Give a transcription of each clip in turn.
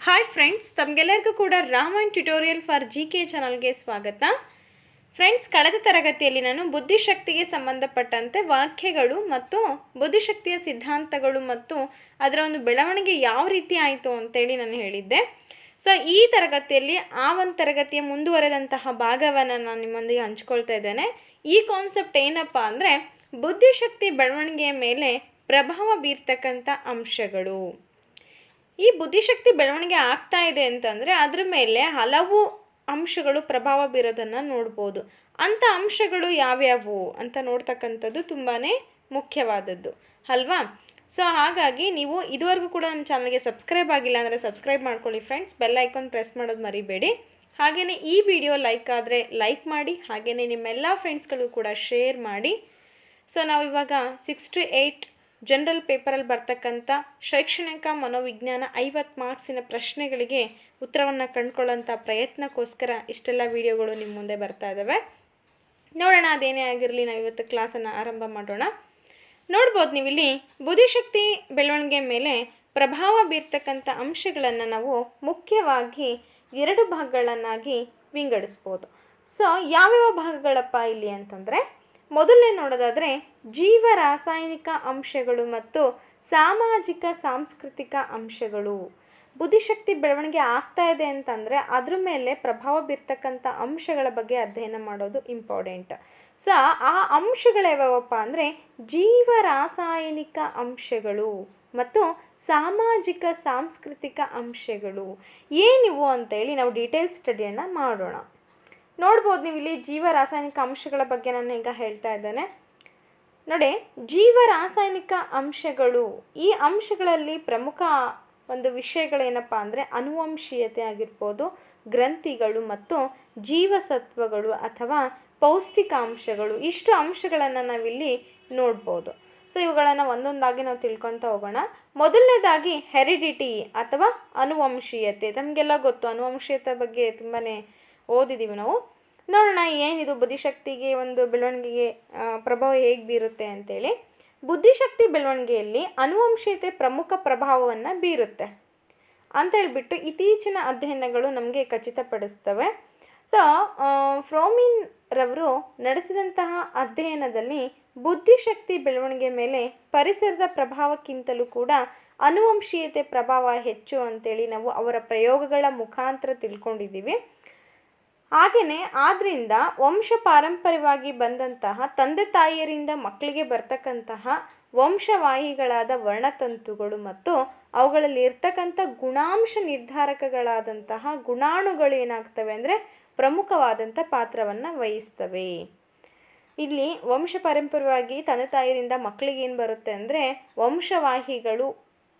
Hi friends ತಮಗೆಲ್ಲರಿಗೂ ಕೂಡ Ramayan tutorial for G K ಚಾನಲ್ಗೆ ಸ್ವಾಗತ. ಫ್ರೆಂಡ್ಸ್ ಕಳೆದ ತರಗತಿಯಲ್ಲಿ ನಾನು ಬುದ್ಧಿಶಕ್ತಿಗೆ ಸಂಬಂಧಪಟ್ಟಂತೆ ವಾಕ್ಯಗಳು ಮತ್ತು ಬುದ್ಧಿಶಕ್ತಿಯ ಸಿದ್ಧಾಂತಗಳು ಮತ್ತು ಅದರ ಒಂದು ಬೆಳವಣಿಗೆ ಯಾವ ರೀತಿ ಆಯಿತು ಅಂತೇಳಿ ನಾನು ಹೇಳಿದ್ದೆ. ಸೊ ಈ ತರಗತಿಯಲ್ಲಿ ಆ ಒಂದು ತರಗತಿಯ ಮುಂದುವರೆದಂತಹ ಭಾಗವನ್ನು ನಾನು ನಿಮ್ಮೊಂದಿಗೆ ಹಂಚ್ಕೊಳ್ತಾ ಇದ್ದೇನೆ. ಈ ಕಾನ್ಸೆಪ್ಟ್ ಏನಪ್ಪ ಅಂದರೆ ಬುದ್ಧಿಶಕ್ತಿ ಬೆಳವಣಿಗೆಯ ಮೇಲೆ ಪ್ರಭಾವ ಬೀರ್ತಕ್ಕಂಥ ಅಂಶಗಳು. ಈ ಬುದ್ಧಿಶಕ್ತಿ ಬೆಳವಣಿಗೆ ಆಗ್ತಾ ಇದೆ ಅಂತಂದರೆ ಅದ್ರ ಮೇಲೆ ಹಲವು ಅಂಶಗಳು ಪ್ರಭಾವ ಬೀರೋದನ್ನು ನೋಡ್ಬೋದು. ಅಂಥ ಅಂಶಗಳು ಯಾವ್ಯಾವು ಅಂತ ನೋಡ್ತಕ್ಕಂಥದ್ದು ತುಂಬಾ ಮುಖ್ಯವಾದದ್ದು. ಅಲ್ವಾ? ಸೊ ಹಾಗಾಗಿ ನೀವು ಇದುವರೆಗೂ ಕೂಡ ನಮ್ಮ ಚಾನಲ್ಗೆ ಸಬ್ಸ್ಕ್ರೈಬ್ ಆಗಿಲ್ಲ ಅಂದರೆ ಸಬ್ಸ್ಕ್ರೈಬ್ ಮಾಡ್ಕೊಳ್ಳಿ ಫ್ರೆಂಡ್ಸ್. ಬೆಲ್ ಐಕಾನ್ ಪ್ರೆಸ್ ಮಾಡೋದು ಮರಿಬೇಡಿ. ಹಾಗೆಯೇ ಈ ವಿಡಿಯೋ ಲೈಕ್ ಆದರೆ ಲೈಕ್ ಮಾಡಿ ಹಾಗೆಯೇ ನಿಮ್ಮೆಲ್ಲ ಫ್ರೆಂಡ್ಸ್ಗಳಿಗೂ ಕೂಡ ಶೇರ್ ಮಾಡಿ. ಸೊ ನಾವು ಇವಾಗ ಸಿಕ್ಸ್ ಟು ಏಯ್ಟ್ ಜನರಲ್ ಪೇಪರಲ್ಲಿ ಬರ್ತಕ್ಕಂಥ ಶೈಕ್ಷಣಿಕ ಮನೋವಿಜ್ಞಾನ ಐವತ್ತು ಮಾರ್ಕ್ಸಿನ ಪ್ರಶ್ನೆಗಳಿಗೆ ಉತ್ತರವನ್ನು ಕಂಡುಕೊಳ್ಳೋಂಥ ಪ್ರಯತ್ನಕ್ಕೋಸ್ಕರ ಇಷ್ಟೆಲ್ಲ ವಿಡಿಯೋಗಳು ನಿಮ್ಮ ಮುಂದೆ ಬರ್ತಾ ಇದ್ದಾವೆ ನೋಡೋಣ, ಅದೇನೇ ಆಗಿರಲಿ ನಾವು ಇವತ್ತು ಕ್ಲಾಸನ್ನು ಆರಂಭ ಮಾಡೋಣ. ನೋಡ್ಬೋದು ನೀವು ಇಲ್ಲಿ ಬುದ್ಧಿಶಕ್ತಿ ಬೆಳವಣಿಗೆ ಮೇಲೆ ಪ್ರಭಾವ ಬೀರ್ತಕ್ಕಂಥ ಅಂಶಗಳನ್ನು ನಾವು ಮುಖ್ಯವಾಗಿ ಎರಡು ಭಾಗಗಳನ್ನಾಗಿ ವಿಂಗಡಿಸ್ಬೋದು. ಸೊ ಯಾವ್ಯಾವ ಭಾಗಗಳಪ್ಪ ಇಲ್ಲಿ ಅಂತಂದರೆ, ಮೊದಲನೇ ನೋಡೋದಾದರೆ ಜೀವ ರಾಸಾಯನಿಕ ಅಂಶಗಳು ಮತ್ತು ಸಾಮಾಜಿಕ ಸಾಂಸ್ಕೃತಿಕ ಅಂಶಗಳು. ಬುದ್ಧಿಶಕ್ತಿ ಬೆಳವಣಿಗೆ ಆಗ್ತಾ ಇದೆ ಅಂತಂದರೆ ಅದ್ರ ಮೇಲೆ ಪ್ರಭಾವ ಬೀರ್ತಕ್ಕಂಥ ಅಂಶಗಳ ಬಗ್ಗೆ ಅಧ್ಯಯನ ಮಾಡೋದು ಇಂಪಾರ್ಟೆಂಟ್. ಸೊ, ಆ ಅಂಶಗಳು ಯಾವ್ಯಾವಪ್ಪ ಅಂದರೆ ಜೀವ ರಾಸಾಯನಿಕ ಅಂಶಗಳು ಮತ್ತು ಸಾಮಾಜಿಕ ಸಾಂಸ್ಕೃತಿಕ ಅಂಶಗಳು. ಏನಿವು ಅಂತೇಳಿ ನಾವು ಡೀಟೇಲ್ ಸ್ಟಡಿಯನ್ನು ಮಾಡೋಣ. ನೋಡ್ಬೋದು ನೀವು ಇಲ್ಲಿ ಜೀವ ರಾಸಾಯನಿಕ ಅಂಶಗಳ ಬಗ್ಗೆ ನಾನು ಈಗ ಹೇಳ್ತಾ ಇದ್ದೇನೆ. ನೋಡಿ ಜೀವ ರಾಸಾಯನಿಕ ಅಂಶಗಳು, ಈ ಅಂಶಗಳಲ್ಲಿ ಪ್ರಮುಖ ಒಂದು ವಿಷಯಗಳೇನಪ್ಪ ಅಂದರೆ ಅನುವಂಶೀಯತೆ ಆಗಿರ್ಬೋದು, ಗ್ರಂಥಿಗಳು ಮತ್ತು ಜೀವಸತ್ವಗಳು ಅಥವಾ ಪೌಷ್ಟಿಕಾಂಶಗಳು. ಇಷ್ಟು ಅಂಶಗಳನ್ನು ನಾವಿಲ್ಲಿ ನೋಡ್ಬೋದು. ಸೊ ಇವುಗಳನ್ನು ಒಂದೊಂದಾಗಿ ನಾವು ತಿಳ್ಕೊತಾ ಹೋಗೋಣ. ಮೊದಲನೇದಾಗಿ ಹೆರಿಡಿಟಿ ಅಥವಾ ಅನುವಂಶೀಯತೆ. ತಮಗೆಲ್ಲ ಗೊತ್ತು, ಅನುವಂಶೀಯತೆ ಬಗ್ಗೆ ತುಂಬಾ ಓದಿದ್ದೀವಿ ನಾವು. ನೋಡೋಣ ಏನಿದು ಬುದ್ಧಿಶಕ್ತಿಗೆ ಒಂದು ಬೆಳವಣಿಗೆಗೆ ಪ್ರಭಾವ ಹೇಗೆ ಬೀರುತ್ತೆ ಅಂತೇಳಿ. ಬುದ್ಧಿಶಕ್ತಿ ಬೆಳವಣಿಗೆಯಲ್ಲಿ ಅನುವಂಶೀಯತೆ ಪ್ರಮುಖ ಪ್ರಭಾವವನ್ನು ಬೀರುತ್ತೆ. ಅಂತ ಹೇಳ್ಬಿಟ್ಟು ಇತ್ತೀಚಿನ ಅಧ್ಯಯನಗಳು ನಮಗೆ ಖಚಿತಪಡಿಸ್ತವೆ. ಸೊ ಫ್ರೋಮಿನ್ ರವರು ನಡೆಸಿದಂತಹ ಅಧ್ಯಯನದಲ್ಲಿ ಬುದ್ಧಿಶಕ್ತಿ ಬೆಳವಣಿಗೆ ಮೇಲೆ ಪರಿಸರದ ಪ್ರಭಾವಕ್ಕಿಂತಲೂ ಕೂಡ ಅನುವಂಶೀಯತೆ ಪ್ರಭಾವ ಹೆಚ್ಚು ಅಂತೇಳಿ ನಾವು ಅವರ ಪ್ರಯೋಗಗಳ ಮುಖಾಂತರ ತಿಳ್ಕೊಂಡಿದ್ದೀವಿ. ಹಾಗೆಯೇ ಆದ್ದರಿಂದ ವಂಶ ಪಾರಂಪರ್ಯವಾಗಿ ಬಂದಂತಹ ತಂದೆ ತಾಯಿಯರಿಂದ ಮಕ್ಕಳಿಗೆ ಬರ್ತಕ್ಕಂತಹ ವಂಶವಾಹಿಗಳಾದ ವರ್ಣತಂತುಗಳು ಮತ್ತು ಅವುಗಳಲ್ಲಿ ಇರ್ತಕ್ಕಂಥ ಗುಣಾಂಶ ನಿರ್ಧಾರಕಗಳಾದಂತಹ ಗುಣಾಣುಗಳು ಏನಾಗ್ತವೆ ಅಂದರೆ ಪ್ರಮುಖವಾದಂಥ ಪಾತ್ರವನ್ನು ವಹಿಸ್ತವೆ. ಇಲ್ಲಿ ವಂಶ ಪಾರಂಪರ್ಯವಾಗಿ ತಂದೆ ತಾಯಿಯರಿಂದ ಮಕ್ಕಳಿಗೆ ಏನು ಬರುತ್ತೆ ಅಂದರೆ ವಂಶವಾಹಿಗಳು,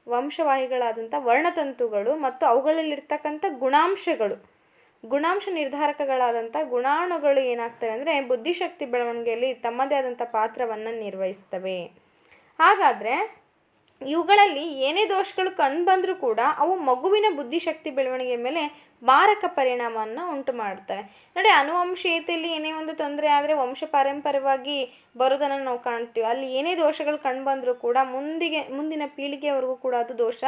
ವಂಶವಾಹಿಗಳಾದಂಥ ವರ್ಣತಂತುಗಳು ಮತ್ತು ಅವುಗಳಲ್ಲಿರ್ತಕ್ಕಂಥ ಗುಣಾಂಶಗಳು. ಗುಣಾಂಶ ನಿರ್ಧಾರಕಗಳಾದಂಥ ಗುಣಾಣುಗಳು ಏನಾಗ್ತವೆ ಅಂದರೆ ಬುದ್ಧಿಶಕ್ತಿ ಬೆಳವಣಿಗೆಯಲ್ಲಿ ತಮ್ಮದೇ ಆದಂಥ ಪಾತ್ರವನ್ನು ನಿರ್ವಹಿಸ್ತವೆ. ಹಾಗಾದರೆ ಇವುಗಳಲ್ಲಿ ಏನೇ ದೋಷಗಳು ಕಂಡುಬಂದರೂ ಕೂಡ ಅವು ಮಗುವಿನ ಬುದ್ಧಿಶಕ್ತಿ ಬೆಳವಣಿಗೆ ಮೇಲೆ ಮಾರಕ ಪರಿಣಾಮವನ್ನು ಉಂಟು ಮಾಡ್ತವೆ ನೋಡಿ, ಅನುವಂಶೀಯತೆಯಲ್ಲಿ ಏನೇ ಒಂದು ತೊಂದರೆ ಆದರೆ ವಂಶ ಪಾರಂಪರ್ಯವಾಗಿ ಬರೋದನ್ನು ನಾವು ಕಾಣ್ತೀವಿ. ಅಲ್ಲಿ ಏನೇ ದೋಷಗಳು ಕಂಡುಬಂದರೂ ಕೂಡ ಮುಂದಿಗೆ, ಮುಂದಿನ ಪೀಳಿಗೆವರೆಗೂ ಕೂಡ ಅದು ದೋಷ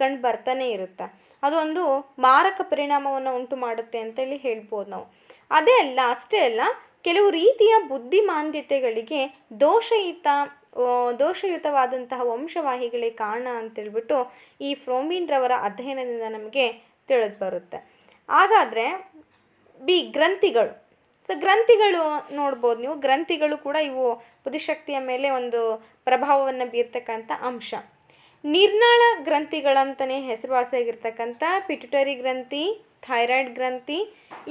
ಕಂಡು ಬರ್ತಾನೆ ಇರುತ್ತೆ. ಅದು ಒಂದು ಮಾರಕ ಪರಿಣಾಮವನ್ನು ಉಂಟು ಮಾಡುತ್ತೆ ಅಂತೇಳಿ ಹೇಳ್ಬೋದು ನಾವು. ಅದೇ ಅಲ್ಲ, ಅಷ್ಟೇ ಅಲ್ಲ, ಕೆಲವು ರೀತಿಯ ಬುದ್ಧಿಮಾಂದ್ಯತೆಗಳಿಗೆ ದೋಷಯುತ ದೋಷಯುತವಾದಂತಹ ವಂಶವಾಹಿಗಳೇ ಕಾರಣ ಅಂತೇಳ್ಬಿಟ್ಟು ಈ ಫ್ರೋಮಿನ್ ರವರ ಅಧ್ಯಯನದಿಂದ ನಮಗೆ ತಿಳಿದು ಬರುತ್ತೆ. ಹಾಗಾದರೆ ಬಿ, ಗ್ರಂಥಿಗಳು. ಸೊ, ಗ್ರಂಥಿಗಳು ನೋಡ್ಬೋದು ನೀವು. ಗ್ರಂಥಿಗಳು ಕೂಡ ಇವು ಬುದ್ಧಿಶಕ್ತಿಯ ಮೇಲೆ ಒಂದು ಪ್ರಭಾವವನ್ನು ಬೀರ್ತಕ್ಕಂಥ ಅಂಶ. ನಿರ್ನಾಳ ಗ್ರಂಥಿಗಳಂತಲೇ ಹೆಸರುವಾಸಿಯಾಗಿರ್ತಕ್ಕಂಥ ಪಿಟ್ಯುಟರಿ ಗ್ರಂಥಿ ಥೈರಾಯ್ಡ್ ಗ್ರಂಥಿ,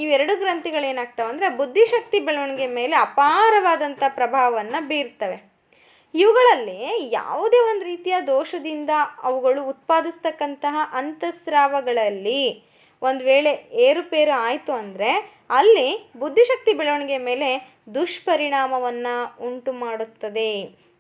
ಇವೆರಡು ಗ್ರಂಥಿಗಳೇನಾಗ್ತವೆ ಅಂದರೆ ಬುದ್ಧಿಶಕ್ತಿ ಬೆಳವಣಿಗೆ ಮೇಲೆ ಅಪಾರವಾದಂಥ ಪ್ರಭಾವವನ್ನು ಬೀರ್ತವೆ. ಇವುಗಳಲ್ಲಿ ಯಾವುದೇ ಒಂದು ರೀತಿಯ ದೋಷದಿಂದ ಅವುಗಳು ಉತ್ಪಾದಿಸ್ತಕ್ಕಂತಹ ಅಂತಸ್ರಾವಗಳಲ್ಲಿ ಒಂದು ವೇಳೆ ಏರುಪೇರು ಆಯಿತು ಅಂದರೆ ಅಲ್ಲಿ ಬುದ್ಧಿಶಕ್ತಿ ಬೆಳವಣಿಗೆ ಮೇಲೆ ದುಷ್ಪರಿಣಾಮವನ್ನು ಉಂಟು ಮಾಡುತ್ತದೆ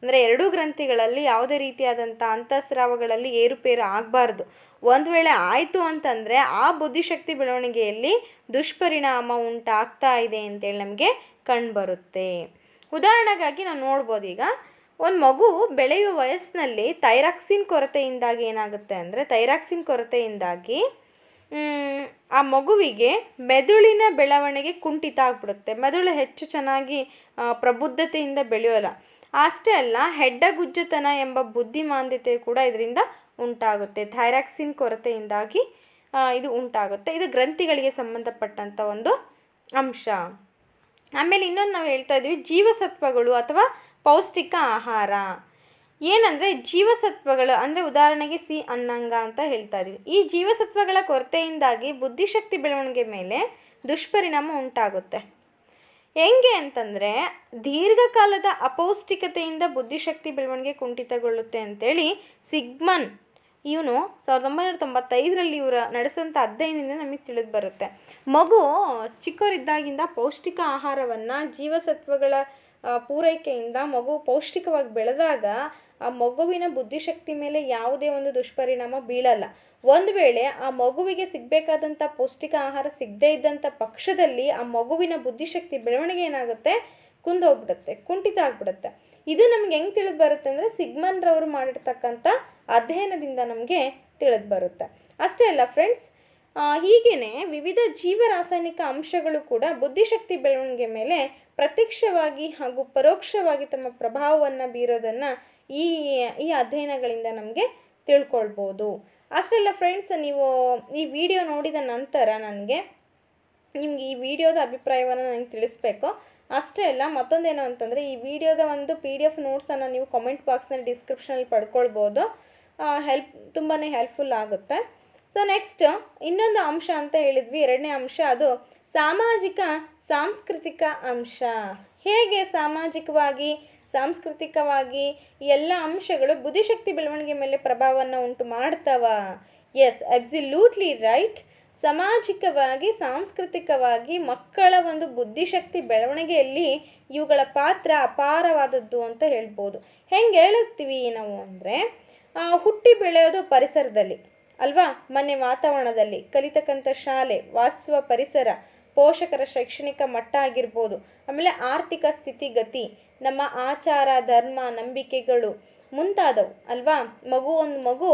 ಅಂದರೆ ಎರಡೂ ಗ್ರಂಥಿಗಳಲ್ಲಿ ಯಾವುದೇ ರೀತಿಯಾದಂಥ ಅಂತಸ್ರಾವಗಳಲ್ಲಿ ಏರುಪೇರು ಆಗಬಾರ್ದು. ಒಂದು ವೇಳೆ ಆಯಿತು ಅಂತಂದರೆ ಆ ಬುದ್ಧಿಶಕ್ತಿ ಬೆಳವಣಿಗೆಯಲ್ಲಿ ದುಷ್ಪರಿಣಾಮ ಉಂಟಾಗ್ತಾ ಇದೆ ಅಂತೇಳಿ ನಮಗೆ ಕಂಡುಬರುತ್ತೆ ಉದಾಹರಣೆಗಾಗಿ ನಾವು ನೋಡ್ಬೋದು ಈಗ, ಒಂದು ಮಗು ಬೆಳೆಯುವ ವಯಸ್ಸಿನಲ್ಲಿ ಥೈರಾಕ್ಸಿನ್ ಕೊರತೆಯಿಂದಾಗಿ ಏನಾಗುತ್ತೆ ಅಂದರೆ, ಥೈರಾಕ್ಸಿನ್ ಕೊರತೆಯಿಂದಾಗಿ ಆ ಮಗುವಿಗೆ ಮೆದುಳಿನ ಬೆಳವಣಿಗೆ ಕುಂಠಿತ ಆಗ್ಬಿಡುತ್ತೆ. ಮೆದುಳು ಹೆಚ್ಚು ಚೆನ್ನಾಗಿ ಪ್ರಬುದ್ಧತೆಯಿಂದ ಬೆಳೆಯೋಲ್ಲ. ಅಷ್ಟೇ ಅಲ್ಲ, ಹೆಡ್ಡಗುಜ್ಜತನ ಎಂಬ ಬುದ್ಧಿಮಾಂದ್ಯತೆ ಕೂಡ ಇದರಿಂದ ಉಂಟಾಗುತ್ತೆ. ಥೈರಾಕ್ಸಿನ್ ಕೊರತೆಯಿಂದಾಗಿ ಇದು ಉಂಟಾಗುತ್ತೆ. ಇದು ಗ್ರಂಥಿಗಳಿಗೆ ಸಂಬಂಧಪಟ್ಟಂಥ ಒಂದು ಅಂಶ. ಆಮೇಲೆ ಇನ್ನೊಂದು ನಾವು ಹೇಳ್ತಾ ಇದ್ದೀವಿ, ಜೀವಸತ್ವಗಳು ಅಥವಾ ಪೌಷ್ಟಿಕ ಆಹಾರ. ಏನಂದರೆ, ಜೀವಸತ್ವಗಳು, ಅಂದರೆ ಉದಾಹರಣೆಗೆ ಸಿ ಅನ್ನಂಗ ಅಂತ ಹೇಳ್ತಾ ಇದ್ದೀವಿ. ಈ ಜೀವಸತ್ವಗಳ ಕೊರತೆಯಿಂದಾಗಿ ಬುದ್ಧಿಶಕ್ತಿ ಬೆಳವಣಿಗೆ ಮೇಲೆ ದುಷ್ಪರಿಣಾಮ ಉಂಟಾಗುತ್ತೆ. ಹೆಂಗೆ ಅಂತಂದರೆ ದೀರ್ಘಕಾಲದ ಅಪೌಷ್ಟಿಕತೆಯಿಂದ ಬುದ್ಧಿಶಕ್ತಿ ಬೆಳವಣಿಗೆ ಕುಂಠಿತಗೊಳ್ಳುತ್ತೆ ಅಂತೇಳಿ ಸಿಗ್ಮನ್, ಇವನು ಸಾವಿರದ ಒಂಬೈನೂರ ತೊಂಬತ್ತೈದರಲ್ಲಿ ಇವರ ನಡೆಸಿದಂಥ ಅಧ್ಯಯನದಿಂದ ನಮಗೆ ತಿಳಿದು ಬರುತ್ತೆ. ಮಗು ಚಿಕ್ಕವರಿದ್ದಾಗಿಂದ ಪೌಷ್ಟಿಕ ಆಹಾರವನ್ನು ಜೀವಸತ್ವಗಳ ಪೂರೈಕೆಯಿಂದ ಮಗು ಪೌಷ್ಟಿಕವಾಗಿ ಬೆಳೆದಾಗ ಆ ಮಗುವಿನ ಬುದ್ಧಿಶಕ್ತಿ ಮೇಲೆ ಯಾವುದೇ ಒಂದು ದುಷ್ಪರಿಣಾಮ ಬೀಳಲ್ಲ. ಒಂದು ವೇಳೆ ಆ ಮಗುವಿಗೆ ಸಿಗಬೇಕಾದಂಥ ಪೌಷ್ಟಿಕ ಆಹಾರ ಸಿಗದೇ ಇದ್ದಂಥ ಪಕ್ಷದಲ್ಲಿ ಆ ಮಗುವಿನ ಬುದ್ಧಿಶಕ್ತಿ ಬೆಳವಣಿಗೆ ಏನಾಗುತ್ತೆ? ಕುಂದೋಗ್ಬಿಡುತ್ತೆ, ಕುಂಠಿತ ಆಗ್ಬಿಡುತ್ತೆ. ಇದು ನಮ್ಗೆ ಹೆಂಗೆ ತಿಳಿದು ಬರುತ್ತೆ ಅಂದರೆ ಸಿಗ್ಮನ್ರವರು ಮಾಡಿರ್ತಕ್ಕಂಥ ಅಧ್ಯಯನದಿಂದ ನಮಗೆ ತಿಳಿದು ಬರುತ್ತೆ. ಅಷ್ಟೇ ಅಲ್ಲ ಫ್ರೆಂಡ್ಸ್ ಹೀಗೇನೆ ವಿವಿಧ ಜೀವರಾಸಾಯನಿಕ ಅಂಶಗಳು ಕೂಡ ಬುದ್ಧಿಶಕ್ತಿ ಬೆಳವಣಿಗೆ ಮೇಲೆ ಪ್ರತ್ಯಕ್ಷವಾಗಿ ಹಾಗೂ ಪರೋಕ್ಷವಾಗಿ ತಮ್ಮ ಪ್ರಭಾವವನ್ನು ಬೀರೋದನ್ನು ಈ ಈ ಅಧ್ಯಯನಗಳಿಂದ ನಮಗೆ ತಿಳ್ಕೊಳ್ಬೋದು. ಅಷ್ಟೇ ಅಲ್ಲ ಫ್ರೆಂಡ್ಸ್ ನೀವು ಈ ವಿಡಿಯೋ ನೋಡಿದ ನಂತರ ನನಗೆ ನಿಮ್ಗೆ ಈ ವಿಡಿಯೋದ ಅಭಿಪ್ರಾಯವನ್ನು ನನಗೆ ತಿಳಿಸ್ಬೇಕು. ಅಷ್ಟೇ ಅಲ್ಲ, ಮತ್ತೊಂದೇನು ಅಂತಂದರೆ ಈ ವಿಡಿಯೋದ ಒಂದು ಪಿ ಡಿ ಎಫ್ ನೋಟ್ಸನ್ನು ನೀವು ಕಾಮೆಂಟ್ ಬಾಕ್ಸ್ನಲ್ಲಿ ಡಿಸ್ಕ್ರಿಪ್ಷನಲ್ಲಿ ಪಡ್ಕೊಳ್ಬೋದು. ಹೆಲ್ಪ್ ತುಂಬಾ ಹೆಲ್ಪ್ಫುಲ್ ಆಗುತ್ತೆ. ಸೊ ನೆಕ್ಸ್ಟ್ ಇನ್ನೊಂದು ಅಂಶ ಅಂತ ಹೇಳಿದ್ವಿ. ಎರಡನೇ ಅಂಶ ಅದು ಸಾಮಾಜಿಕ, ಸಾಂಸ್ಕೃತಿಕ ಅಂಶ. ಹೇಗೆ ಸಾಮಾಜಿಕವಾಗಿ ಸಾಂಸ್ಕೃತಿಕವಾಗಿ ಎಲ್ಲ ಅಂಶಗಳು ಬುದ್ಧಿಶಕ್ತಿ ಬೆಳವಣಿಗೆ ಮೇಲೆ ಪ್ರಭಾವವನ್ನು ಉಂಟು ಮಾಡ್ತವ. ಎಸ್ ಅಬ್ಸಲ್ಯೂಟ್ಲಿ ರೈಟ್ ಸಾಮಾಜಿಕವಾಗಿ, ಸಾಂಸ್ಕೃತಿಕವಾಗಿ ಮಕ್ಕಳ ಒಂದು ಬುದ್ಧಿಶಕ್ತಿ ಬೆಳವಣಿಗೆಯಲ್ಲಿ ಇವುಗಳ ಪಾತ್ರ ಅಪಾರವಾದದ್ದು ಅಂತ ಹೇಳ್ಬೋದು. ಹೆಂಗೆ ಹೇಳುತ್ತೀವಿ ನಾವು ಅಂದರೆ ಹುಟ್ಟಿ ಬೆಳೆಯೋದು ಪರಿಸರದಲ್ಲಿ, ಅಲ್ವಾ? ಮನೆ ವಾತಾವರಣದಲ್ಲಿ, ಕಲಿತಕ್ಕಂಥ ಶಾಲೆ ವಾಸಿಸುವ ಪರಿಸರ ಪೋಷಕರ ಶೈಕ್ಷಣಿಕ ಮಟ್ಟ ಆಗಿರ್ಬೋದು. ಆಮೇಲೆ ಆರ್ಥಿಕ ಸ್ಥಿತಿಗತಿ ನಮ್ಮ ಆಚಾರ ಧರ್ಮ ನಂಬಿಕೆಗಳು ಮುಂತಾದವು, ಅಲ್ವಾ? ಮಗು ಒಂದು ಮಗು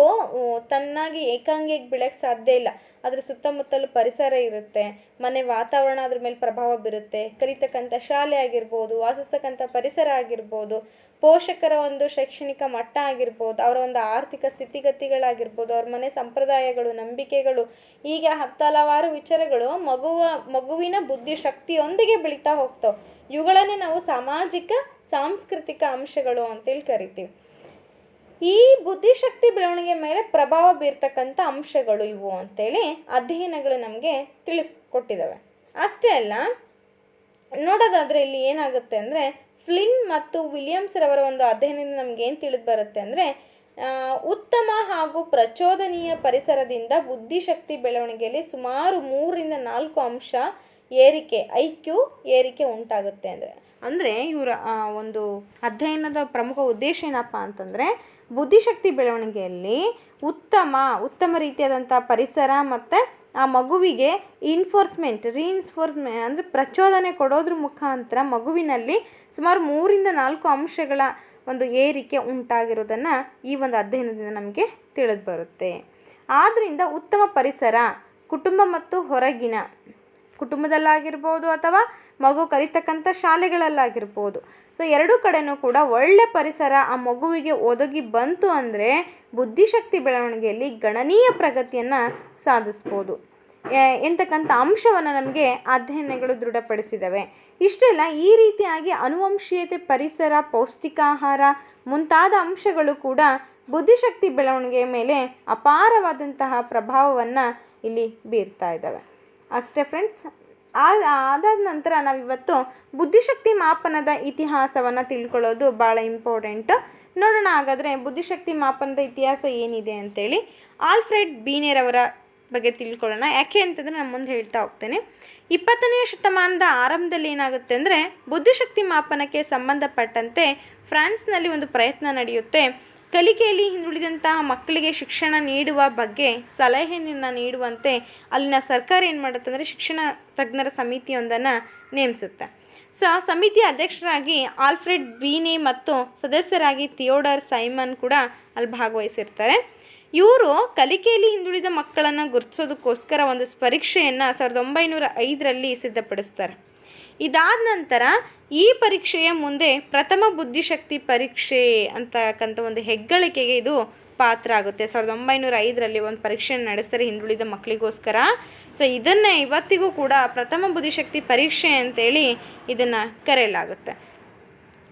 ತನ್ನಾಗಿ ಏಕಾಂಗಿಯಾಗಿ ಬೆಳೆಯೋಕ್ಕೆ ಸಾಧ್ಯ ಇಲ್ಲ. ಅದ್ರ ಸುತ್ತಮುತ್ತಲು ಪರಿಸರ ಇರುತ್ತೆ, ಮನೆ ವಾತಾವರಣ ಅದ್ರ ಮೇಲೆ ಪ್ರಭಾವ ಬೀರುತ್ತೆ, ಕಲಿತಕ್ಕಂಥ ಶಾಲೆ ಆಗಿರ್ಬೋದು, ವಾಸಿಸ್ತಕ್ಕಂಥ ಪರಿಸರ ಆಗಿರ್ಬೋದು, ಪೋಷಕರ ಒಂದು ಶೈಕ್ಷಣಿಕ ಮಟ್ಟ ಆಗಿರ್ಬೋದು, ಅವರ ಒಂದು ಆರ್ಥಿಕ ಸ್ಥಿತಿಗತಿಗಳಾಗಿರ್ಬೋದು, ಅವ್ರ ಮನೆ ಸಂಪ್ರದಾಯಗಳು, ನಂಬಿಕೆಗಳು, ಹೀಗೆ ಹತ್ತಲವಾರು ವಿಚಾರಗಳು ಮಗುವ, ಮಗುವಿನ ಬುದ್ಧಿ ಶಕ್ತಿಯೊಂದಿಗೆ ಬೆಳೀತಾ ಹೋಗ್ತಾವೆ. ಇವುಗಳನ್ನೇ ನಾವು ಸಾಮಾಜಿಕ, ಸಾಂಸ್ಕೃತಿಕ ಅಂಶಗಳು ಅಂತೇಳಿ ಕರಿತೀವಿ. ಈ ಬುದ್ಧಿಶಕ್ತಿ ಬೆಳವಣಿಗೆ ಮೇಲೆ ಪ್ರಭಾವ ಬೀರ್ತಕ್ಕಂಥ ಅಂಶಗಳು ಇವು ಅಂತೇಳಿ ಅಧ್ಯಯನಗಳು ನಮಗೆ ತಿಳಿಸ್ಕೊಟ್ಟಿದ್ದಾವೆ ಅಷ್ಟೇ ಅಲ್ಲ, ನೋಡೋದಾದರೆ ಇಲ್ಲಿ ಏನಾಗುತ್ತೆ ಅಂದರೆ, ಫ್ಲಿನ್ ಮತ್ತು ವಿಲಿಯಮ್ಸ್ ರವರ ಒಂದು ಅಧ್ಯಯನದಿಂದ ನಮ್ಗೆ ಏನು ತಿಳಿದು ಬರುತ್ತೆ ಅಂದರೆ ಉತ್ತಮ ಹಾಗೂ ಪ್ರಚೋದನೀಯ ಪರಿಸರದಿಂದ ಬುದ್ಧಿಶಕ್ತಿ ಬೆಳವಣಿಗೆಯಲ್ಲಿ ಸುಮಾರು ಮೂರರಿಂದ ನಾಲ್ಕು ಅಂಶ ಏರಿಕೆ ಐ ಕ್ಯೂ ಏರಿಕೆ ಉಂಟಾಗುತ್ತೆ ಅಂದರೆ. ಅಂದರೆ ಇವರ ಒಂದು ಅಧ್ಯಯನದ ಪ್ರಮುಖ ಉದ್ದೇಶ ಏನಪ್ಪ ಅಂತಂದರೆ ಬುದ್ಧಿಶಕ್ತಿ ಬೆಳವಣಿಗೆಯಲ್ಲಿ ಉತ್ತಮ ಉತ್ತಮ ರೀತಿಯಾದಂಥ ಪರಿಸರ ಮತ್ತು ಆ ಮಗುವಿಗೆ ಇನ್ಫೋರ್ಸ್ಮೆಂಟ್ ರೀಇನ್ಸ್ಫೋರ್ಸ್ಮೆ ಅಂದರೆ ಪ್ರಚೋದನೆ ಕೊಡೋದ್ರ ಮುಖಾಂತರ ಮಗುವಿನಲ್ಲಿ ಸುಮಾರು ಮೂರಿಂದ ನಾಲ್ಕು ಅಂಶಗಳ ಒಂದು ಏರಿಕೆ ಉಂಟಾಗಿರೋದನ್ನು ಈ ಒಂದು ಅಧ್ಯಯನದಿಂದ ನಮಗೆ ತಿಳಿದು ಬರುತ್ತೆ. ಆದ್ದರಿಂದ ಉತ್ತಮ ಪರಿಸರ, ಕುಟುಂಬ ಮತ್ತು ಹೊರಗಿನ ಕುಟುಂಬದಲ್ಲಾಗಿರ್ಬೋದು ಅಥವಾ ಮಗು ಕಲಿತಕ್ಕಂಥ ಶಾಲೆಗಳಲ್ಲಾಗಿರ್ಬೋದು. ಸೊ ಎರಡೂ ಕಡೆನೂ ಕೂಡ ಒಳ್ಳೆ ಪರಿಸರ ಆ ಮಗುವಿಗೆ ಒದಗಿ ಬಂತು ಅಂದರೆ ಬುದ್ಧಿಶಕ್ತಿ ಬೆಳವಣಿಗೆಯಲ್ಲಿ ಗಣನೀಯ ಪ್ರಗತಿಯನ್ನು ಸಾಧಿಸ್ಬೋದು. ಎಂತಕ್ಕಂಥ ಅಂಶವನ್ನು ನಮಗೆ ಅಧ್ಯಯನಗಳು ದೃಢಪಡಿಸಿದವೆ. ಇಷ್ಟೆಲ್ಲ ಈ ರೀತಿಯಾಗಿ ಅನುವಂಶೀಯತೆ, ಪರಿಸರ, ಪೌಷ್ಟಿಕಾಹಾರ ಮುಂತಾದ ಅಂಶಗಳು ಕೂಡ ಬುದ್ಧಿಶಕ್ತಿ ಬೆಳವಣಿಗೆಯ ಮೇಲೆ ಅಪಾರವಾದಂತಹ ಪ್ರಭಾವವನ್ನು ಇಲ್ಲಿ ಬೀರ್ತಾ ಇದ್ದಾವೆ ಅಷ್ಟೇ ಫ್ರೆಂಡ್ಸ್ ಅದಾದ ನಂತರ ನಾವಿವತ್ತು ಬುದ್ಧಿಶಕ್ತಿ ಮಾಪನದ ಇತಿಹಾಸವನ್ನು ತಿಳ್ಕೊಳ್ಳೋದು ಭಾಳ ಇಂಪಾರ್ಟೆಂಟ್ ನೋಡೋಣ ಹಾಗಾದರೆ ಬುದ್ಧಿಶಕ್ತಿ ಮಾಪನದ ಇತಿಹಾಸ ಏನಿದೆ ಅಂತೇಳಿ ಆಲ್ಫ್ರೆಡ್ ಅವರ ಬಗ್ಗೆ ತಿಳ್ಕೊಳ್ಳೋಣ. ಯಾಕೆ ಅಂತಂದರೆ ನಾನು ಮುಂದೆ ಹೇಳ್ತಾ ಹೋಗ್ತೇನೆ. ಇಪ್ಪತ್ತನೆಯ ಶತಮಾನದ ಆರಂಭದಲ್ಲಿ ಏನಾಗುತ್ತೆ ಅಂದರೆ ಬುದ್ಧಿಶಕ್ತಿ ಮಾಪನಕ್ಕೆ ಸಂಬಂಧಪಟ್ಟಂತೆ ಫ್ರಾನ್ಸ್ನಲ್ಲಿ ಒಂದು ಪ್ರಯತ್ನ ನಡೆಯುತ್ತೆ. ಕಲಿಕೆಯಲ್ಲಿ ಹಿಂದುಳಿದಂತಹ ಮಕ್ಕಳಿಗೆ ಶಿಕ್ಷಣ ನೀಡುವ ಬಗ್ಗೆ ಸಲಹೆಯನ್ನು ನೀಡುವಂತೆ ಅಲ್ಲಿನ ಸರ್ಕಾರ ಏನು ಮಾಡುತ್ತೆ ಅಂದರೆ ಶಿಕ್ಷಣ ತಜ್ಞರ ಸಮಿತಿಯೊಂದನ್ನು ನೇಮಿಸುತ್ತೆ. ಸೊ ಆ ಸಮಿತಿಯ ಅಧ್ಯಕ್ಷರಾಗಿ ಆಲ್ಫ್ರೆಡ್ ಬೀನಿ ಮತ್ತು ಸದಸ್ಯರಾಗಿ ಥಿಯೋಡರ್ ಸೈಮನ್ ಕೂಡ ಅಲ್ಲಿ ಭಾಗವಹಿಸಿರ್ತಾರೆ. ಇವರು ಕಲಿಕೆಯಲ್ಲಿ ಹಿಂದುಳಿದ ಮಕ್ಕಳನ್ನು ಗುರುತಿಸೋದಕ್ಕೋಸ್ಕರ ಒಂದು ಪರೀಕ್ಷೆಯನ್ನು ಸಾವಿರದ ಒಂಬೈನೂರ ಐದರಲ್ಲಿ ಸಿದ್ಧಪಡಿಸ್ತಾರೆ. ಇದಾದ ನಂತರ ಈ ಪರೀಕ್ಷೆಯ ಮುಂದೆ ಪ್ರಥಮ ಬುದ್ಧಿಶಕ್ತಿ ಪರೀಕ್ಷೆ ಅಂತಕ್ಕಂಥ ಒಂದು ಹೆಗ್ಗಳಿಕೆಗೆ ಇದು ಪಾತ್ರ ಆಗುತ್ತೆ. ಸಾವಿರದ ಒಂಬೈನೂರ ಐದರಲ್ಲಿ ಒಂದು ಪರೀಕ್ಷೆಯನ್ನು ನಡೆಸ್ತಾರೆ ಹಿಂದುಳಿದ ಮಕ್ಕಳಿಗೋಸ್ಕರ. ಸೊ ಇದನ್ನೇ ಇವತ್ತಿಗೂ ಕೂಡ ಪ್ರಥಮ ಬುದ್ಧಿಶಕ್ತಿ ಪರೀಕ್ಷೆ ಅಂತೇಳಿ ಇದನ್ನು ಕರೆಯಲಾಗುತ್ತೆ.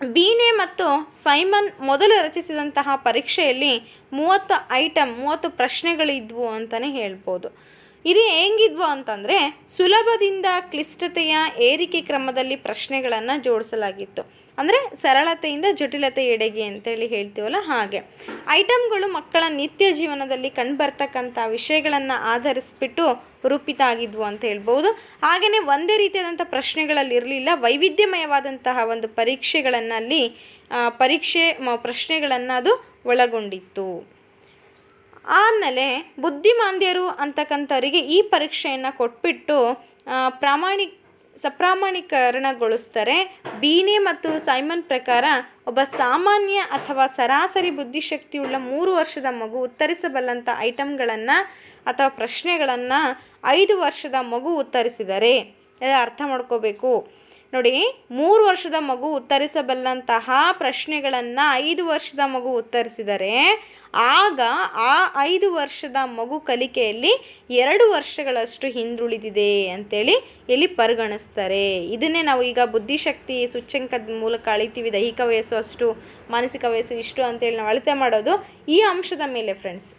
ಬೀನೆ ಮತ್ತು ಸೈಮನ್ ಮೊದಲು ರಚಿಸಿದಂತಹ ಪರೀಕ್ಷೆಯಲ್ಲಿ ಮೂವತ್ತು ಐಟಮ್ ಮೂವತ್ತು ಪ್ರಶ್ನೆಗಳಿದ್ವು ಅಂತಲೇ ಹೇಳ್ಬೋದು. ಇದು ಹೆಂಗಿದ್ವು ಅಂತಂದರೆ ಸುಲಭದಿಂದ ಕ್ಲಿಷ್ಟತೆಯ ಏರಿಕೆ ಕ್ರಮದಲ್ಲಿ ಪ್ರಶ್ನೆಗಳನ್ನು ಜೋಡಿಸಲಾಗಿತ್ತು. ಅಂದರೆ ಸರಳತೆಯಿಂದ ಜಟಿಲತೆ ಎಡೆಗೆ ಅಂತೇಳಿ ಹೇಳ್ತೀವಲ್ಲ ಹಾಗೆ. ಐಟಮ್ಗಳು ಮಕ್ಕಳ ನಿತ್ಯ ಜೀವನದಲ್ಲಿ ಕಂಡುಬರ್ತಕ್ಕಂಥ ವಿಷಯಗಳನ್ನು ಆಧರಿಸ್ಬಿಟ್ಟು ರೂಪಿತ ಆಗಿದ್ವು ಅಂತ ಹೇಳ್ಬೋದು. ಹಾಗೆಯೇ ಒಂದೇ ರೀತಿಯಾದಂಥ ಪ್ರಶ್ನೆಗಳಲ್ಲಿ ಇರಲಿಲ್ಲ. ವೈವಿಧ್ಯಮಯವಾದಂತಹ ಒಂದು ಪರೀಕ್ಷೆಗಳನ್ನಲ್ಲಿ ಪರೀಕ್ಷೆ ಪ್ರಶ್ನೆಗಳನ್ನು ಅದು ಒಳಗೊಂಡಿತ್ತು. ಆಮೇಲೆ ಬುದ್ಧಿಮಾಂದ್ಯರು ಅಂತಕ್ಕಂಥವರಿಗೆ ಈ ಪರೀಕ್ಷೆಯನ್ನು ಕೊಟ್ಬಿಟ್ಟು ಪ್ರಾಮಾಣಿ ಸಪ್ರಾಮಾಣೀಕರಣಗೊಳಿಸ್ತಾರೆ. ಬೀನೆ ಮತ್ತು ಸೈಮನ್ ಪ್ರಕಾರ ಒಬ್ಬ ಸಾಮಾನ್ಯ ಅಥವಾ ಸರಾಸರಿ ಬುದ್ಧಿಶಕ್ತಿಯುಳ್ಳ ಮೂರು ವರ್ಷದ ಮಗು ಉತ್ತರಿಸಬಲ್ಲಂಥ ಐಟಮ್ಗಳನ್ನು ಅಥವಾ ಪ್ರಶ್ನೆಗಳನ್ನು ಐದು ವರ್ಷದ ಮಗು ಉತ್ತರಿಸಿದರೆ ಅರ್ಥ ಮಾಡ್ಕೋಬೇಕು. ನೋಡಿ, ಮೂರು ವರ್ಷದ ಮಗು ಉತ್ತರಿಸಬಲ್ಲಂತಹ ಪ್ರಶ್ನೆಗಳನ್ನು ಐದು ವರ್ಷದ ಮಗು ಉತ್ತರಿಸಿದರೆ, ಆಗ ಆ ಐದು ವರ್ಷದ ಮಗು ಕಲಿಕೆಯಲ್ಲಿ ಎರಡು ವರ್ಷಗಳಷ್ಟು ಹಿಂದುಳಿದಿದೆ ಅಂತೇಳಿ ಇಲ್ಲಿ ಪರಿಗಣಿಸ್ತಾರೆ. ಇದನ್ನೇ ನಾವು ಈಗ ಬುದ್ಧಿಶಕ್ತಿ ಸೂಚ್ಯಂಕದ ಮೂಲಕ ಅಳಿತೀವಿ, ದೈಹಿಕ ವಯಸ್ಸು ಅಷ್ಟು, ಮಾನಸಿಕ ವಯಸ್ಸು ಇಷ್ಟು ಅಂತೇಳಿ ನಾವು ಅಳತೆ ಮಾಡೋದು ಈ ಅಂಶದ ಮೇಲೆ ಫ್ರೆಂಡ್ಸ್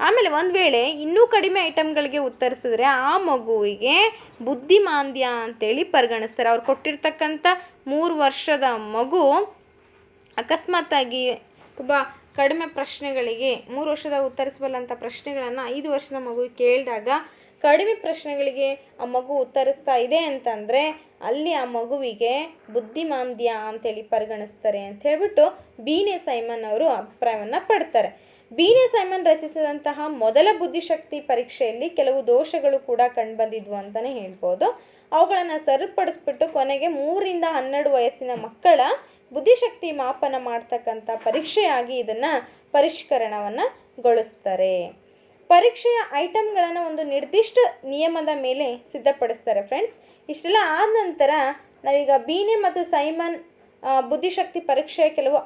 ಆಮೇಲೆ ಒಂದು ವೇಳೆ ಇನ್ನೂ ಕಡಿಮೆ ಐಟಮ್ಗಳಿಗೆ ಉತ್ತರಿಸಿದ್ರೆ ಆ ಮಗುವಿಗೆ ಬುದ್ಧಿಮಾಂದ್ಯ ಅಂತೇಳಿ ಪರಿಗಣಿಸ್ತಾರೆ. ಅವ್ರು ಕೊಟ್ಟಿರ್ತಕ್ಕಂಥ ಮೂರು ವರ್ಷದ ಮಗು ಅಕಸ್ಮಾತ್ತಾಗಿ ತುಂಬ ಕಡಿಮೆ ಪ್ರಶ್ನೆಗಳಿಗೆ, ಮೂರು ವರ್ಷದ ಉತ್ತರಿಸಬಲ್ಲಂಥ ಪ್ರಶ್ನೆಗಳನ್ನು ಐದು ವರ್ಷದ ಮಗು ಕೇಳಿದಾಗ ಕಡಿಮೆ ಪ್ರಶ್ನೆಗಳಿಗೆ ಆ ಮಗು ಉತ್ತರಿಸ್ತಾ ಇದೆ ಅಂತಂದರೆ ಅಲ್ಲಿ ಆ ಮಗುವಿಗೆ ಬುದ್ಧಿಮಾಂದ್ಯ ಅಂತೇಳಿ ಪರಿಗಣಿಸ್ತಾರೆ ಅಂತ ಹೇಳ್ಬಿಟ್ಟು ಬೀನೆ ಸೈಮನ್ ಅವರು ಅಭಿಪ್ರಾಯವನ್ನು ಪಡ್ತಾರೆ. ಬೀನೆ ಸೈಮನ್ ರಚಿಸಿದಂತಹ ಮೊದಲ ಬುದ್ಧಿಶಕ್ತಿ ಪರೀಕ್ಷೆಯಲ್ಲಿ ಕೆಲವು ದೋಷಗಳು ಕೂಡ ಕಂಡುಬಂದಿದ್ವು ಅಂತಲೇ ಹೇಳ್ಬೋದು. ಅವುಗಳನ್ನು ಸರಿಪಡಿಸ್ಬಿಟ್ಟು ಕೊನೆಗೆ ಮೂರಿಂದ ಹನ್ನೆರಡು ವಯಸ್ಸಿನ ಮಕ್ಕಳ ಬುದ್ಧಿಶಕ್ತಿ ಮಾಪನ ಮಾಡ್ತಕ್ಕಂಥ ಪರೀಕ್ಷೆಯಾಗಿ ಇದನ್ನು ಪರಿಷ್ಕರಣವನ್ನು ಗೊಳಿಸ್ತಾರೆ. ಪರೀಕ್ಷೆಯ ಐಟಮ್ಗಳನ್ನು ಒಂದು ನಿರ್ದಿಷ್ಟ ನಿಯಮದ ಮೇಲೆ ಸಿದ್ಧಪಡಿಸ್ತಾರೆ ಫ್ರೆಂಡ್ಸ್. ಇಷ್ಟೆಲ್ಲ ಆದ ನಂತರ ನಾವೀಗ ಬೀನೆ ಮತ್ತು ಸೈಮನ್ ಬುದ್ಧಿಶಕ್ತಿ ಪರೀಕ್ಷೆಯ ಕೆಲವು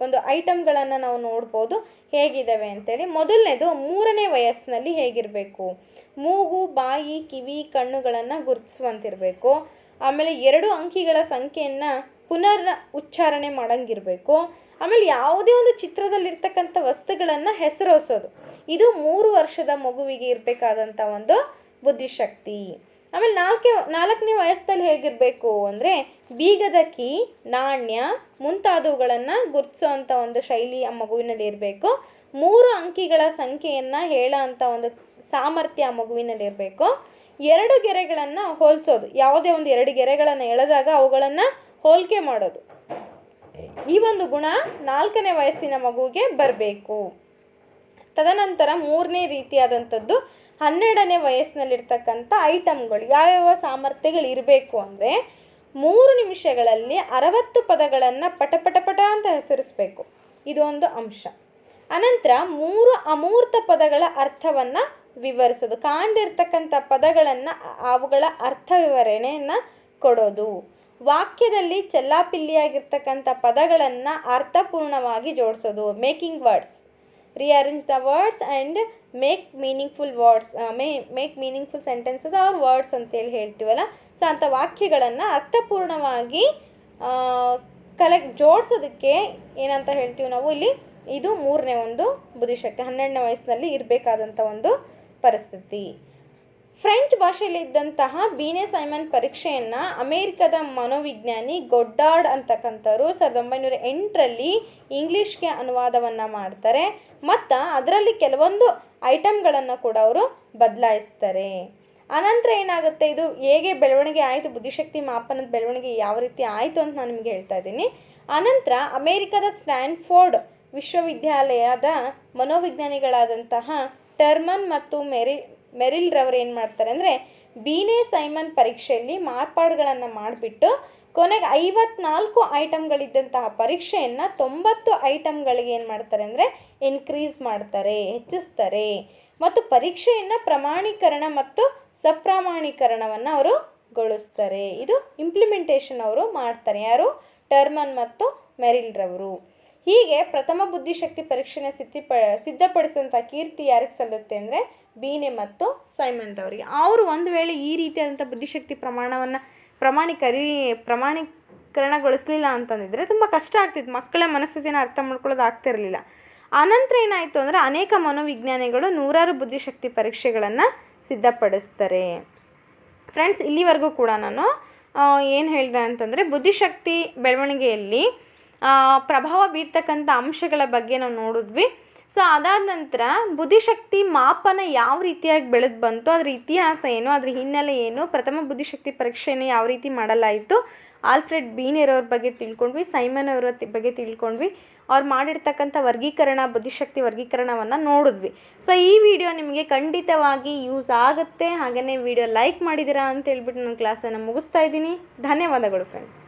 ಒಂದು ಐಟಮ್ಗಳನ್ನು ನಾವು ನೋಡ್ಬೋದು ಹೇಗಿದ್ದಾವೆ ಅಂತೇಳಿ. ಮೊದಲನೇದು ಮೂರನೇ ವಯಸ್ಸಿನಲ್ಲಿ ಹೇಗಿರಬೇಕು? ಮೂಗು, ಬಾಯಿ, ಕಿವಿ, ಕಣ್ಣುಗಳನ್ನು ಗುರುತಿಸುವಂತಿರಬೇಕು. ಆಮೇಲೆ ಎರಡು ಅಂಕಿಗಳ ಸಂಖ್ಯೆಯನ್ನು ಪುನರ್ ಉಚ್ಚಾರಣೆ ಮಾಡಂಗಿರಬೇಕು. ಆಮೇಲೆ ಯಾವುದೇ ಒಂದು ಚಿತ್ರದಲ್ಲಿರ್ತಕ್ಕಂಥ ವಸ್ತುಗಳನ್ನು ಹೆಸರೋಸೋದು. ಇದು ಮೂರು ವರ್ಷದ ಮಗುವಿಗೆ ಇರಬೇಕಾದಂಥ ಒಂದು ಬುದ್ಧಿಶಕ್ತಿ. ಆಮೇಲೆ ನಾಲ್ಕೇ, ನಾಲ್ಕನೇ ವಯಸ್ಸಲ್ಲಿ ಹೇಗಿರಬೇಕು ಅಂದರೆ ಬೀಗದ ಕೀ, ನಾಣ್ಯ ಮುಂತಾದವುಗಳನ್ನು ಗುರ್ತಿಸೋ ಒಂದು ಶೈಲಿ ಆ ಮಗುವಿನಲ್ಲಿ ಇರಬೇಕು. ಮೂರು ಅಂಕಿಗಳ ಸಂಖ್ಯೆಯನ್ನು ಹೇಳೋ ಅಂಥ ಒಂದು ಸಾಮರ್ಥ್ಯ ಆ ಮಗುವಿನಲ್ಲಿ ಇರಬೇಕು. ಎರಡು ಗೆರೆಗಳನ್ನು ಹೋಲಿಸೋದು. ಯಾವುದೇ ಒಂದು ಎರಡು ಗೆರೆಗಳನ್ನು ಎಳೆದಾಗ ಅವುಗಳನ್ನು ಹೋಲಿಕೆ ಮಾಡೋದು. ಈ ಒಂದು ಗುಣ ನಾಲ್ಕನೇ ವಯಸ್ಸಿನ ಮಗುವಿಗೆ ಬರಬೇಕು. ತದನಂತರ ಮೂರನೇ ರೀತಿಯಾದಂಥದ್ದು ಹನ್ನೆರಡನೇ ವಯಸ್ಸಿನಲ್ಲಿರ್ತಕ್ಕಂಥ ಐಟಮ್ಗಳು, ಯಾವ್ಯಾವ ಸಾಮರ್ಥ್ಯಗಳು ಇರಬೇಕು ಅಂದರೆ ಮೂರು ನಿಮಿಷಗಳಲ್ಲಿ ಅರವತ್ತು ಪದಗಳನ್ನು ಪಟಪಟ ಪಟ ಅಂತ ಹೆಸರಿಸ್ಬೇಕು. ಇದು ಒಂದು ಅಂಶ. ಅನಂತರ ಮೂರು ಅಮೂರ್ತ ಪದಗಳ ಅರ್ಥವನ್ನು ವಿವರಿಸೋದು. ಕಾಣ್ದಿರ್ತಕ್ಕಂಥ ಪದಗಳನ್ನು, ಅವುಗಳ ಅರ್ಥ ವಿವರಣೆಯನ್ನು ಕೊಡೋದು. ವಾಕ್ಯದಲ್ಲಿ ಚೆಲ್ಲಾಪಿಲ್ಲಿಯಾಗಿರ್ತಕ್ಕಂಥ ಪದಗಳನ್ನು ಅರ್ಥಪೂರ್ಣವಾಗಿ ಜೋಡಿಸೋದು. Making words. Rearrange the words and make meaningful words may make meaningful sentences or words ಅಂತೇಳಿ ಹೇಳ್ತೀವಲ್ಲ. ಸೊ ಅಂಥ ವಾಕ್ಯಗಳನ್ನು ಅರ್ಥಪೂರ್ಣವಾಗಿ ಕಲೆಕ್ಟ್ ಜೋಡಿಸೋದಕ್ಕೆ ಏನಂತ ಹೇಳ್ತೀವಿ ನಾವು ಇಲ್ಲಿ, ಇದು ಮೂರನೇ ಒಂದು ಬುದ್ಧಿಶಕ್ತಿ, ಹನ್ನೆರಡನೇ ವಯಸ್ಸಿನಲ್ಲಿ ಇರಬೇಕಾದಂಥ ಒಂದು ಪರಿಸ್ಥಿತಿ. ಫ್ರೆಂಚ್ ಭಾಷೆಯಲ್ಲಿದ್ದಂತಹ ಬೀನೆ ಸೈಮನ್ ಪರೀಕ್ಷೆಯನ್ನು ಅಮೇರಿಕದ ಮನೋವಿಜ್ಞಾನಿ ಗೊಡ್ಡಾರ್ಡ್ ಅಂತಕ್ಕಂಥವ್ರು ಸಾವಿರದ ಒಂಬೈನೂರ ಎಂಟರಲ್ಲಿ ಇಂಗ್ಲೀಷ್ಗೆ ಅನುವಾದವನ್ನು ಮಾಡ್ತಾರೆ. ಮತ್ತು ಅದರಲ್ಲಿ ಕೆಲವೊಂದು ಐಟಮ್ಗಳನ್ನು ಕೂಡ ಅವರು ಬದಲಾಯಿಸ್ತಾರೆ. ಅನಂತರ ಏನಾಗುತ್ತೆ? ಇದು ಹೇಗೆ ಬೆಳವಣಿಗೆ ಆಯಿತು? ಬುದ್ಧಿಶಕ್ತಿ ಮಾಪನದ ಬೆಳವಣಿಗೆ ಯಾವ ರೀತಿ ಆಯಿತು ಅಂತ ನಾನು ನಿಮಗೆ ಹೇಳ್ತಾ ಇದ್ದೀನಿ. ಅನಂತರ ಅಮೇರಿಕದ ಸ್ಟ್ಯಾನ್ಫೋರ್ಡ್ ವಿಶ್ವವಿದ್ಯಾಲಯದ ಮನೋವಿಜ್ಞಾನಿಗಳಾದಂತಹ ಟರ್ಮನ್ ಮತ್ತು ಮೆರಿ ಮೆರಿಲ್ ರವರು ಏನು ಮಾಡ್ತಾರೆ ಅಂದರೆ ಬೀನೆ ಸೈಮನ್ ಪರೀಕ್ಷೆಯಲ್ಲಿ ಮಾರ್ಪಾಡುಗಳನ್ನು ಮಾಡಿಬಿಟ್ಟು ಕೊನೆಗೆ ಐವತ್ನಾಲ್ಕು ಐಟಮ್ಗಳಿದ್ದಂತಹ ಪರೀಕ್ಷೆಯನ್ನು ತೊಂಬತ್ತು ಐಟಮ್ಗಳಿಗೆ ಏನು ಮಾಡ್ತಾರೆ ಅಂದರೆ ಇನ್ಕ್ರೀಸ್ ಮಾಡ್ತಾರೆ, ಹೆಚ್ಚಿಸ್ತಾರೆ. ಮತ್ತು ಪರೀಕ್ಷೆಯನ್ನು ಪ್ರಮಾಣೀಕರಣ ಮತ್ತು ಸಪ್ರಮಾಣೀಕರಣವನ್ನು ಅವರು ಗೊಳಿಸ್ತಾರೆ. ಇದು ಇಂಪ್ಲಿಮೆಂಟೇಷನ್ ಅವರು ಮಾಡ್ತಾರೆ. ಯಾರು? ಟರ್ಮನ್ ಮತ್ತು ಮೆರಿಲ್ರವರು. ಹೀಗೆ ಪ್ರಥಮ ಬುದ್ಧಿಶಕ್ತಿ ಪರೀಕ್ಷೆನ ಸಿದ್ಧಿಪ ಸಿದ್ಧಪಡಿಸಿದಂಥ ಕೀರ್ತಿ ಯಾರಿಗೆ ಸಲ್ಲುತ್ತೆ ಅಂದರೆ ಬೀನೆ ಮತ್ತು ಸೈಮನ್ ಅವರಿಗೆ ಅವರು ಒಂದು ವೇಳೆ ಈ ರೀತಿಯಾದಂಥ ಬುದ್ಧಿಶಕ್ತಿ ಪ್ರಮಾಣವನ್ನು ಪ್ರಮಾಣೀಕರಿ, ಪ್ರಮಾಣೀಕರಣಗೊಳಿಸಲಿಲ್ಲ ಅಂತಂದಿದ್ರೆ ತುಂಬ ಕಷ್ಟ ಆಗ್ತಿತ್ತು. ಮಕ್ಕಳ ಮನಸ್ಥಿತಿನ ಅರ್ಥ ಮಾಡ್ಕೊಳ್ಳೋದು ಆಗ್ತಿರಲಿಲ್ಲ ಆನಂತರ ಏನಾಯಿತು ಅಂದರೆ ಅನೇಕ ಮನೋವಿಜ್ಞಾನಿಗಳು ನೂರಾರು ಬುದ್ಧಿಶಕ್ತಿ ಪರೀಕ್ಷೆಗಳನ್ನು ಸಿದ್ಧಪಡಿಸ್ತಾರೆ. ಫ್ರೆಂಡ್ಸ್, ಇಲ್ಲಿವರೆಗೂ ಕೂಡ ನಾನು ಏನು ಹೇಳಿದೆ ಅಂತಂದರೆ ಬುದ್ಧಿಶಕ್ತಿ ಬೆಳವಣಿಗೆಯಲ್ಲಿ ಪ್ರಭಾವ ಬೀರ್ತಕ್ಕಂಥ ಅಂಶಗಳ ಬಗ್ಗೆ ನಾವು ನೋಡಿದ್ವಿ. ಸೊ ಅದಾದ ನಂತರ ಬುದ್ಧಿಶಕ್ತಿ ಮಾಪನ ಯಾವ ರೀತಿಯಾಗಿ ಬೆಳೆದು ಬಂತು, ಅದ್ರ ಇತಿಹಾಸ ಏನು, ಅದ್ರ ಹಿನ್ನೆಲೆ ಏನು, ಪ್ರಥಮ ಬುದ್ಧಿಶಕ್ತಿ ಪರೀಕ್ಷೆಯನ್ನು ಯಾವ ರೀತಿ ಮಾಡಲಾಯಿತು, ಆಲ್ಫ್ರೆಡ್ ಬೀನಿಯರ್ ಅವ್ರ ಬಗ್ಗೆ ತಿಳ್ಕೊಂಡ್ವಿ, ಸೈಮನ್ ಅವರ ಬಗ್ಗೆ ತಿಳ್ಕೊಂಡ್ವಿ, ಅವ್ರು ಮಾಡಿರ್ತಕ್ಕಂಥ ವರ್ಗೀಕರಣ, ಬುದ್ಧಿಶಕ್ತಿ ವರ್ಗೀಕರಣವನ್ನು ನೋಡಿದ್ವಿ. ಸೊ ಈ ವಿಡಿಯೋ ನಿಮಗೆ ಖಂಡಿತವಾಗಿ ಯೂಸ್ ಆಗುತ್ತೆ ಹಾಗೆಯೇ ವಿಡಿಯೋ ಲೈಕ್ ಮಾಡಿದ್ದೀರಾ ಅಂತ ಹೇಳ್ಬಿಟ್ಟು ನಾನು ಕ್ಲಾಸನ್ನು ಮುಗಿಸ್ತಾ ಇದ್ದೀನಿ. ಧನ್ಯವಾದಗಳು ಫ್ರೆಂಡ್ಸ್